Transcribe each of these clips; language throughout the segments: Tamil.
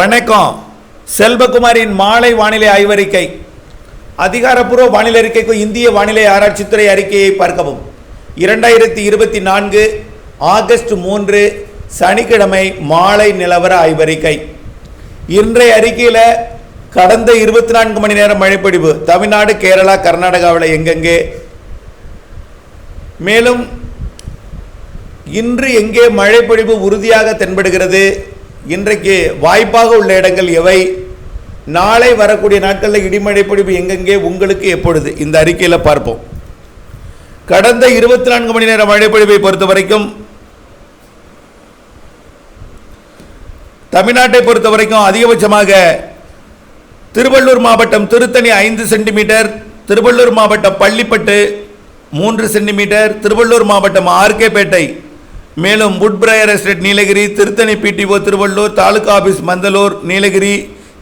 வணக்கம். செல்வகுமாரின் மாலை வானிலை ஆய்வறிக்கை. அதிகாரப்பூர்வ வானிலை அறிக்கைக்கு இந்திய வானிலை ஆராய்ச்சித்துறை அறிக்கையை பார்க்கவும். இரண்டாயிரத்தி இருபத்தி நான்கு ஆகஸ்ட் மூன்று சனிக்கிழமை மாலை நிலவர ஆய்வறிக்கை. இன்றைய அறிக்கையில் கடந்த இருபத்தி நான்கு மணி நேரம் மழைப்பொழிவு தமிழ்நாடு கேரளா கர்நாடகாவில் எங்கெங்கே? மேலும் இன்று எங்கே மழைப்பொழிவு உறுதியாக தென்படுகிறது? இன்றைக்கு வாய்ப்பாக உள்ள இடங்கள் எவை? நாளை வரக்கூடிய நாட்களில் இடிமழை பொழிவு எங்கெங்கே உங்களுக்கு எப்பொழுது? இந்த அறிக்கையில் பார்ப்போம். கடந்த இருபத்தி நான்கு மணி நேர மழைப்பொழிவை பொறுத்த வரைக்கும் தமிழ்நாட்டை பொறுத்த வரைக்கும் அதிகபட்சமாக திருவள்ளூர் மாவட்டம் திருத்தணி ஐந்து சென்டிமீட்டர் திருவள்ளூர் மாவட்டம் பள்ளிப்பட்டு மூன்று சென்டிமீட்டர் திருவள்ளூர் மாவட்டம் ஆர்கேபேட்டை மேலும் Woodbriar estate Nilgiri Tiruttani BDO Tiruvallur taluka office Manthalur Nilgiri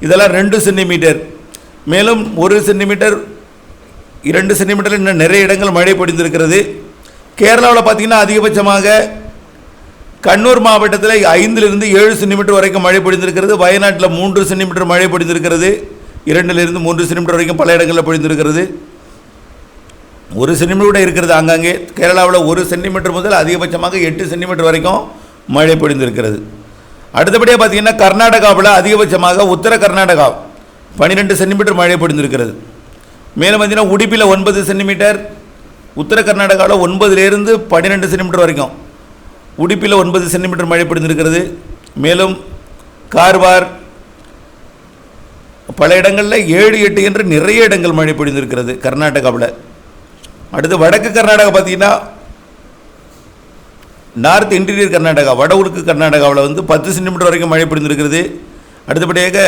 இதெல்லாம் ரெண்டு சென்டிமீட்டர் மேலும் ஒரு சென்டிமீட்டர் இரண்டு சென்டிமீட்டர் இன்னும் நிறைய இடங்கள் மழை பொடிந்திருக்கிறது. கேரளாவில் பார்த்தீங்கன்னா அதிகபட்சமாக கண்ணூர் மாவட்டத்தில் ஐந்திலிருந்து ஏழு சென்டிமீட்டர் வரைக்கும் மழை பொழிந்திருக்கிறது வயநாட்டில் மூன்று சென்டிமீட்டர் மழை பொழிந்திருக்கிறது இரண்டிலிருந்து மூன்று சென்டிமீட்டர் வரைக்கும் பல இடங்களில் பொழிந்திருக்கிறது ஒரு சென்டிமீட்டர் இருக்கிறது அங்கங்கே. கேரளாவில் ஒரு சென்டிமீட்டர் முதல் அதிகபட்சமாக எட்டு சென்டிமீட்டர் வரைக்கும் மழை பொழிந்திருக்கிறது. அடுத்தபடியாக பார்த்தீங்கன்னா கர்நாடகாவில் அதிகபட்சமாக உத்தர கர்நாடகா பன்னிரெண்டு சென்டிமீட்டர் மழை பொழிந்திருக்கிறது. மேலும் பார்த்திங்கன்னா உடுப்பியில் ஒன்பது சென்டிமீட்டர் உத்தர கர்நாடகாவில் ஒன்பதுலேருந்து பன்னிரெண்டு சென்டிமீட்டர் வரைக்கும் உடுப்பியில் ஒன்பது சென்டிமீட்டர் மழை பொழிந்திருக்கிறது. மேலும் கார்வார் பல இடங்களில் ஏழு எட்டு என்று நிறைய இடங்கள் மழை பொழிந்திருக்கிறது கர்நாடகாவில். அடுத்து வடக்கு கர்நாடகா பார்த்தீங்கன்னா நார்த் இன்டீரியர் கர்நாடகா வடவுருக்கு கர்நாடகாவில் வந்து பத்து சென்டிமீட்டர் வரைக்கும் மழை பொழிந்திருக்கிறது அடுத்தபடியாக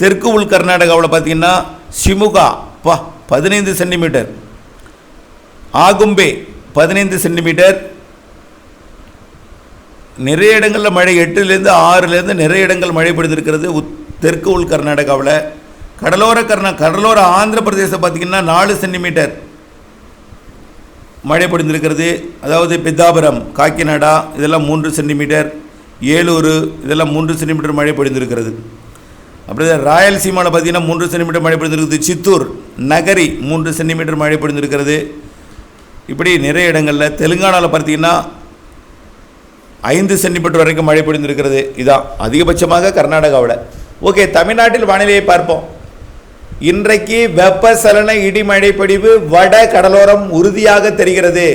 தெற்கு உள் கர்நாடகாவில் பார்த்தீங்கன்னா ஷிமுகா பா பதினைந்து சென்டிமீட்டர் ஆகும்பே பதினைந்து சென்டிமீட்டர் நிறைய இடங்களில் மழை எட்டுலேருந்து ஆறுலேருந்து நிறைய இடங்கள் மழை பொழிந்திருக்கிறது உத் தெற்கு உள் கர்நாடகாவில். கடலோர கர்நா கடலோர ஆந்திர பிரதேசம் பார்த்திங்கன்னா நாலு சென்டிமீட்டர் மழை பொழிந்திருக்கிறது அதாவது பித்தாபுரம் காக்கிநாடா இதெல்லாம் மூன்று சென்டிமீட்டர் ஏலூர் இதெல்லாம் மூன்று சென்டிமீட்டர் மழை பொழிந்திருக்கிறது அப்படியே ராயல்சீமாவில் பார்த்தீங்கன்னா மூன்று சென்டிமீட்டர் மழை பொழிந்திருக்கிறது சித்தூர் நகரி மூன்று சென்டிமீட்டர் மழை பொழிந்திருக்கிறது இப்படி நிறைய இடங்களில் தெலுங்கானாவில் பார்த்தீங்கன்னா ஐந்து சென்டிமீட்டர் வரைக்கும் மழை பொழிந்திருக்கிறது இதான் அதிகபட்சமாக கர்நாடகாவில் ஓகே தமிழ்நாட்டில் வானிலையை பார்ப்போம். இன்றைக்கு வெப்பசலன இடிமழை பொழிவு வட கடலோரம் உறுதியாக தெரிகிறது.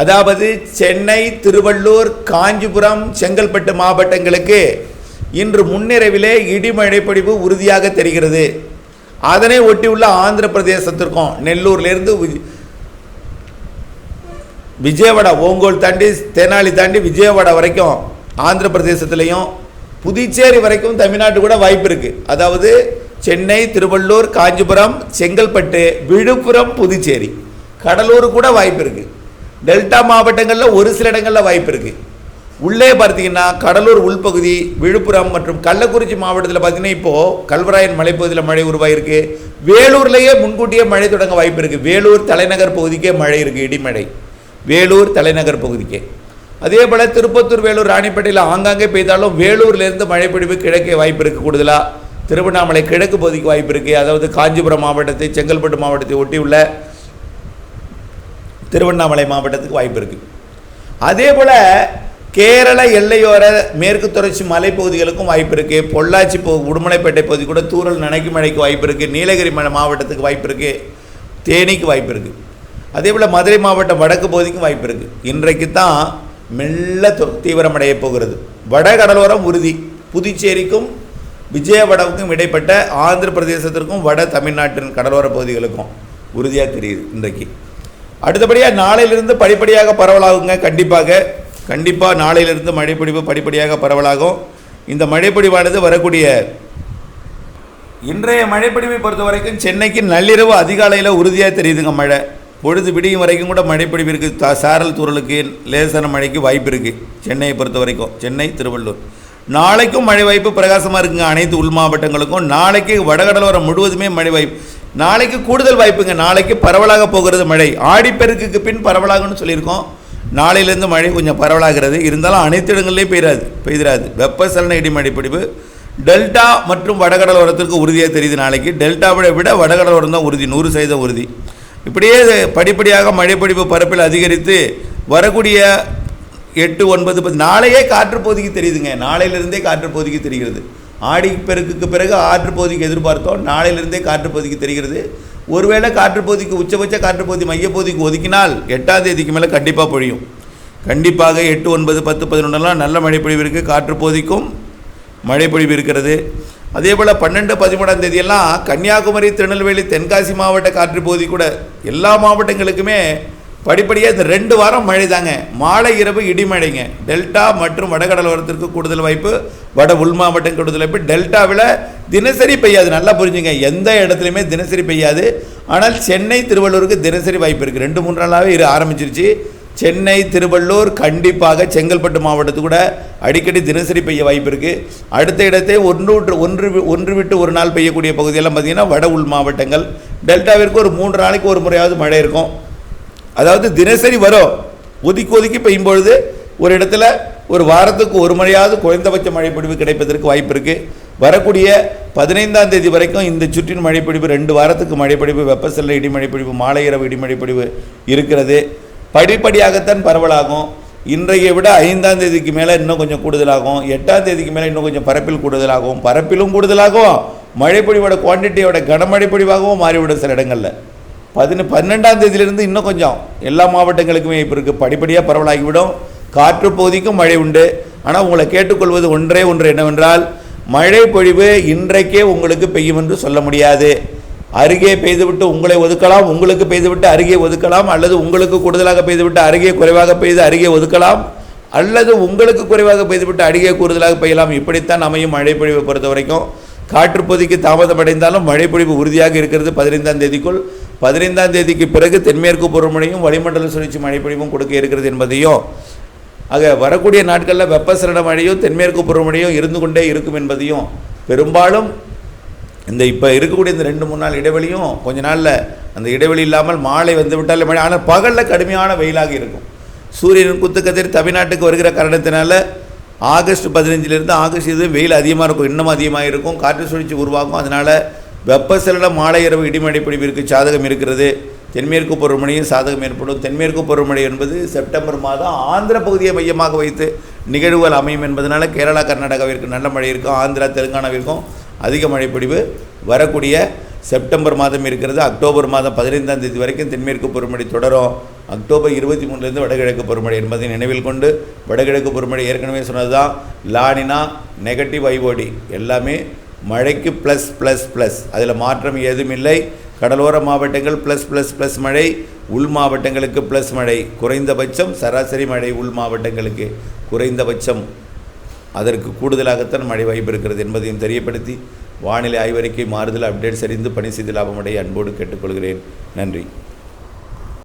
அதாவது சென்னை திருவள்ளூர் காஞ்சிபுரம் செங்கல்பட்டு மாவட்டங்களுக்கு இன்று முன்னிரவிலே இடிமழைப்படிவு உறுதியாக தெரிகிறது. அதனை ஒட்டியுள்ள ஆந்திர பிரதேசத்திற்கும் நெல்லூர்லேருந்து விஜயவாடா ஓங்கோல் தாண்டி தெனாலி தாண்டி விஜயவாடா வரைக்கும் ஆந்திர பிரதேசத்துலேயும் புதுச்சேரி வரைக்கும் தமிழ்நாட்டு கூட வாய்ப்பு இருக்குது அதாவது சென்னை திருவள்ளூர் காஞ்சிபுரம் செங்கல்பட்டு விழுப்புரம் புதுச்சேரி. கடலூர் கூட வாய்ப்பு இருக்குது டெல்டா மாவட்டங்களில் ஒரு சில இடங்களில் வாய்ப்பு இருக்குது உள்ளே பார்த்தீங்கன்னா கடலூர் உள்பகுதி விழுப்புரம் மற்றும் கள்ளக்குறிச்சி மாவட்டத்தில் பார்த்தீங்கன்னா இப்போது கல்வராயன் மலைப்பகுதியில் மழை உருவாயிருக்கு. வேலூர்லேயே முன்கூட்டியே மழை தொடங்க வாய்ப்பு இருக்குது வேலூர் தலைநகர் பகுதிக்கே மழை இருக்குது இடிமழை. வேலூர் தலைநகர் பகுதிக்கே. அதே போல் திருப்பத்தூர் வேலூர் ராணிப்பேட்டையில் ஆங்காங்கே பெய்தாலும் வேலூர்லேருந்து மழை பிடிப்பு கிழக்கே வாய்ப்பு இருக்குது கூடுதலாக திருவண்ணாமலை கிழக்கு பகுதிக்கு வாய்ப்பு இருக்குது அதாவது காஞ்சிபுரம் மாவட்டத்தை செங்கல்பட்டு மாவட்டத்தை ஒட்டியுள்ள திருவண்ணாமலை மாவட்டத்துக்கு வாய்ப்பு இருக்குது அதே போல் கேரள எல்லையோர மேற்கு தொடர்ச்சி மலைப்பகுதிகளுக்கும் வாய்ப்பு இருக்குது பொள்ளாச்சி உடுமலைப்பேட்டை பகுதி கூட தூரல் நனைக்கு மழைக்கு வாய்ப்பு இருக்குது நீலகிரி மலை மாவட்டத்துக்கு வாய்ப்பு இருக்குது தேனிக்கு வாய்ப்பு இருக்குது அதே போல் மதுரை மாவட்டம் வடக்கு பகுதிக்கும் வாய்ப்பு இருக்குது இன்றைக்கு தான் மெல்ல தீவிரமடைய போகிறது. வட கடலோரம் உறுதி. புதுச்சேரிக்கும் விஜயவாடாவுக்கும் இடைப்பட்ட ஆந்திர பிரதேசத்திற்கும் வட தமிழ்நாட்டின் கடலோர பகுதிகளுக்கும் உறுதியாக தெரியுது இன்றைக்கு. அடுத்தபடியாக நாளையிலிருந்து படிப்படியாக பரவலாகுங்க. கண்டிப்பாக கண்டிப்பாக நாளையிலிருந்து மழைப்பிடிப்பு படிப்படியாக பரவலாகும். இந்த மழைப்பிடிவானது வரக்கூடிய இன்றைய மழைப்பொழிவை பொறுத்த வரைக்கும் சென்னைக்கு நள்ளிரவு அதிகாலையில் உறுதியாக தெரியுதுங்க மழை. பொழுது விடியும் வரைக்கும் கூட மழைப்பொழிவு இருக்குது த சாரல் தூறலுக்கு லேசான மழைக்கு வாய்ப்பு இருக்குது சென்னையை பொறுத்த வரைக்கும் சென்னை திருவள்ளூர். நாளைக்கும் மழை வாய்ப்பு பிரகாசமாக இருக்குங்க. அனைத்து உள் மாவட்டங்களுக்கும் நாளைக்கு வடகடலோரம் முழுவதுமே மழை வாய்ப்பு நாளைக்கு கூடுதல் வாய்ப்புங்க. நாளைக்கு பரவலாக போகிறது மழை. ஆடிப்பெருக்குக்கு பின் பரவலாகன்னு சொல்லியிருக்கோம். நாளையிலேருந்து மழை கொஞ்சம் பரவலாகிறது. இருந்தாலும் அனைத்து இடங்கள்லேயும் பெய்யாது பெய்திராது. வெப்பசலன இடிமழை பிடிப்பு. டெல்டா மற்றும் வடகடலோரத்திற்கு உறுதியாக தெரியுது நாளைக்கு. டெல்டாவை விட வடகடலோரம் தான் உறுதி. நூறு சதவீதம் உறுதி. இப்படியே படிப்படியாக மழைப்பிடிப்பு பரப்பில் அதிகரித்து வரக்கூடிய எட்டு ஒன்பது பத்து நாளையே காற்றுப்பகுதிக்கு தெரியுதுங்க. நாளையிலிருந்தே காற்றுப்பகுதிக்கு தெரிகிறது. ஆடி பெருக்குக்கு பிறகு ஆற்றுப்போதிக்கு எதிர்பார்த்தோம். நாளையிலிருந்தே காற்றுப்பகுதிக்கு தெரிகிறது. ஒருவேளை காற்றுப்போதிக்கு உச்சபட்ச காற்று பகுதி மையப்பகுதிக்கு ஒதுக்கினால் எட்டாம் தேதிக்கு மேலே கண்டிப்பாக பொழியும். கண்டிப்பாக எட்டு ஒன்பது பத்து பதினொன்றெல்லாம் நல்ல மழைப்பொழிவு இருக்குது காற்று மழைப்பொழிவு இருக்கிறது. அதே போல் பன்னெண்டு பதிமூணாம் தேதியெல்லாம் கன்னியாகுமரி திருநெல்வேலி தென்காசி மாவட்ட காற்றுப்பகுதி கூட எல்லா மாவட்டங்களுக்குமே படிப்படியாக இந்த ரெண்டு வாரம் மழை தாங்க. மாலை இரவு இடிமழைங்க டெல்டா மற்றும் வடகடலோரத்திற்கு கூடுதல் வாய்ப்பு வட உள் மாவட்டம் கூடுதல் வாய்ப்பு. டெல்டாவில் தினசரி பெய்யாது. நல்லா புரிஞ்சுங்க. எந்த இடத்துலையுமே தினசரி பெய்யாது. ஆனால் சென்னை திருவள்ளூருக்கு தினசரி வாய்ப்பு இருக்குது ரெண்டு மூணு நாளாகவே இரு ஆரம்பிச்சிருச்சு. சென்னை திருவள்ளூர் கண்டிப்பாக செங்கல்பட்டு மாவட்டத்துக்கு கூட அடிக்கடி தினசரி பெய்ய வாய்ப்பு இருக்குது அடுத்த இடத்தை ஒன்று விட்டு- ஒன்று ஒன்று விட்டு ஒரு நாள் பெய்யக்கூடிய பகுதியெல்லாம் பார்த்திங்கன்னா வட உள் மாவட்டங்கள். டெல்டாவிற்கு ஒரு மூன்று நாளைக்கு ஒரு முறையாவது மழை இருக்கும். அதாவது தினசரி வரும். ஒதுக்கி ஒதுக்கி பெய்யும் பொழுது ஒரு இடத்துல ஒரு வாரத்துக்கு ஒரு மழையாவது குறைந்தபட்ச மழைப்பொழிவு கிடைப்பதற்கு வாய்ப்பு இருக்குது வரக்கூடிய பதினைந்தாம் தேதி வரைக்கும் இந்த சுற்றின் மழைப்பொழிவு ரெண்டு வாரத்துக்கு மழைப்பொழிவு வெப்பசல்ல இடிமழைப்பொழிவு மாலை இரவு இடிமழைப்பொழிவு இருக்கிறது. படிப்படியாகத்தான் பரவலாகும். இன்றைய விட ஐந்தாம் தேதிக்கு மேலே இன்னும் கொஞ்சம் கூடுதலாகும். எட்டாம் தேதிக்கு மேலே இன்னும் கொஞ்சம் பரப்பில் கூடுதலாகும். பரப்பிலும் கூடுதலாகும். மழைப்பொழிவோட குவான்டிட்டியோட கனமழைப்பொழிவாகவும் மாறிவிடும் சில இடங்களில். பதின பன்னெண்டாம் தேதியிலிருந்து இன்னும் கொஞ்சம். எல்லா மாவட்டங்களுக்குமே இப்போ இருக்குது படிப்படியாக பரவலாகிவிடும். காற்று பகுதிக்கும் மழை உண்டு. ஆனால் உங்களை கேட்டுக்கொள்வது ஒன்றே ஒன்று என்னவென்றால் மழை பொழிவு இன்றைக்கே உங்களுக்கு பெய்யும் என்று சொல்ல முடியாது. அருகே பெய்துவிட்டு உங்களை ஒதுக்கலாம் உங்களுக்கு பெய்துவிட்டு அருகே ஒதுக்கலாம் அல்லது உங்களுக்கு கூடுதலாக பெய்துவிட்டு அருகே குறைவாக பெய்து அருகே ஒதுக்கலாம் அல்லது உங்களுக்கு குறைவாக பெய்துவிட்டு அருகே கூடுதலாக பெய்யலாம். இப்படித்தான் அமையும் மழை பொழிவை பொறுத்த வரைக்கும் காற்றுப்பகுதிக்கு தாமதமடைந்தாலும் மழைப்பொழிவு உறுதியாக இருக்கிறது பதினைந்தாம் தேதிக்குள். பதினைந்தாம் தேதிக்கு பிறகு தென்மேற்கு பருவமழையும் வளிமண்டல சுழற்சி மழைப்பொழிவும் கொடுக்க இருக்கிறது என்பதையும் ஆக வரக்கூடிய நாட்களில் வெப்பசலன மழையும் தென்மேற்கு பருவமழையும் இருந்து கொண்டே இருக்கும் என்பதையும் பெரும்பாலும் இந்த இப்போ இருக்கக்கூடிய இந்த ரெண்டு மூணு நாள் இடைவெளியும் கொஞ்ச நாளில் அந்த இடைவெளி இல்லாமல் மாலை வந்து விட்டாலே மழை. ஆனால் பகலில் கடுமையான வெயிலாக இருக்கும். சூரியன் குத்துக்கதிர் தமிழ்நாட்டுக்கு வருகிற காரணத்தினால ஆகஸ்ட் பதினஞ்சிலிருந்து ஆகஸ்ட் இது வெயில் அதிகமாக இருக்கும் இன்னும் அதிகமாக இருக்கும் காற்று சுழற்சி உருவாகும். அதனால் வெப்பசலன மாலை இரவு இடிமழை பிடிப்பிற்கு சாதகம் இருக்கிறது. தென்மேற்கு பருவமழையும் சாதகம் ஏற்படும். தென்மேற்கு பருவமழை என்பது செப்டம்பர் மாதம் ஆந்திர பகுதியை மையமாக வைத்து நிகழ்வுகள் அமையும் என்பதனால கேரளா கர்நாடகாவிற்கு நல்ல மழை இருக்கும். ஆந்திரா தெலுங்கானாவிற்கும் அதிக மழைப்பொழிவு வரக்கூடிய செப்டம்பர் மாதம் இருக்கிறது. அக்டோபர் மாதம் பதினைந்தாம் தேதி வரைக்கும் தென்மேற்கு பருவமழை தொடரும். அக்டோபர் இருபத்தி மூணுலேருந்து வடகிழக்கு பருவமழை என்பதை நினைவில் கொண்டு வடகிழக்கு பருவமழை ஏற்கனவே சொன்னது தான் லானினா நெகட்டிவ் ஐஓடி எல்லாமே மழைக்கு ப்ளஸ் ப்ளஸ் ப்ளஸ் அதில் மாற்றம் ஏதும் இல்லை. கடலோர மாவட்டங்கள் ப்ளஸ் ப்ளஸ் ப்ளஸ் மழை உள் மாவட்டங்களுக்கு ப்ளஸ் மழை. குறைந்தபட்சம் சராசரி மழை உள் மாவட்டங்களுக்கு குறைந்தபட்சம். அதற்கு கூடுதலாகத்தான் மழை வாய்ப்பு இருக்கிறது என்பதையும் தெரியப்படுத்தி வானிலை ஆய்வறிக்கை மாறுதல் அப்டேட் சரிந்து பணி செய்து லாபமடைய அன்போடு கேட்டுக்கொள்கிறேன். நன்றி.